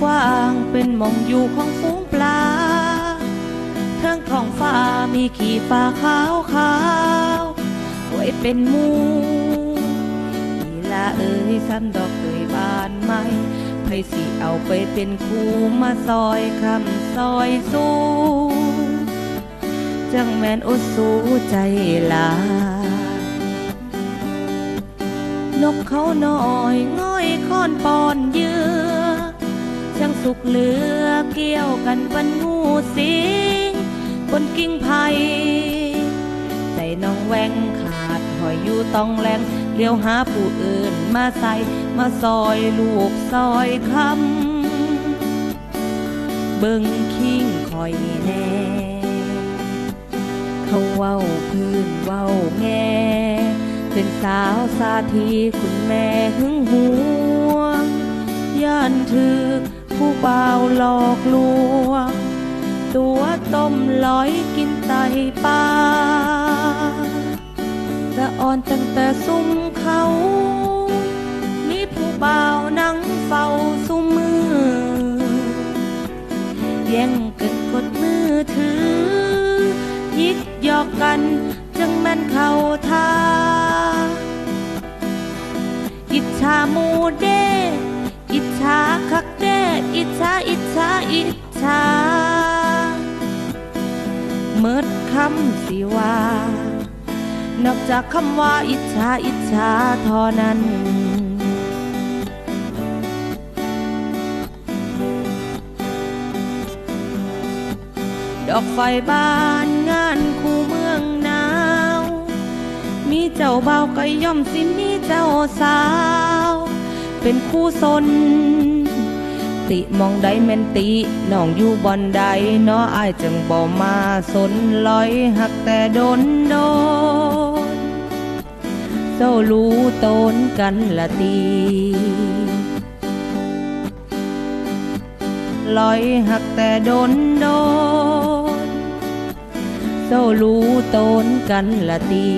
กว้างเป็นมองอยู่ของฝูงปลาเทิงของฟ้ามีขี่ฟ้าขาวขาวไว้เป็นมูอีลาเอ้ยซ้ำดอกเอ้ยบานไหมไผสิเอาไปเป็นครูมาซอยคำซอยสู้จังแมนอดสู้ใจลายนกเขาน้อยงอ สุกเหลือเกี่ยวกันปันงูสิงบนกิ่งไผ่ใจน้องแหวงขาดหอยอยู่ต้องแรงเลี้ยวหาผู้อื่นมาใส่มาซอยลูกซอยคำเบิ่งคิงคอยแน่เขาเว้าพื้นเว้าแงเป็นสาวสาธีคุณแม่หึงหวงย่านถือ ผู้บ่าวหลอกลวง ตัวต้มลอยกินไตปลาจะอ่อนตั้งแต่ซุ้มเขา มีผู้บ่าวนั่งเฝ้าซุ้มมือ แย่งกันกดมือถือ ยิกยอกกันจังแม่นเข้าท่าอิจฉามูเด้อิจฉาคักเด อิจฉาอิจฉาอิจฉาเมิดคำสิว่า นอกจากคำว่าอิจฉาอิจฉาเท่านั้นดอกไฟบานงานคู่เมืองหนาว มีเจ้าบ่าวก็ย่อมสิมีเจ้าสาว เป็นคู่สน ติมองใดแม่นติน้องอยู่บอนใดเนาะอายจึงบ่มาสนลอยหักแต่โดนโดนเจ้ารู้ตนกันละตีลอยหักแต่โดนโดนเจ้ารู้ตนกันละตี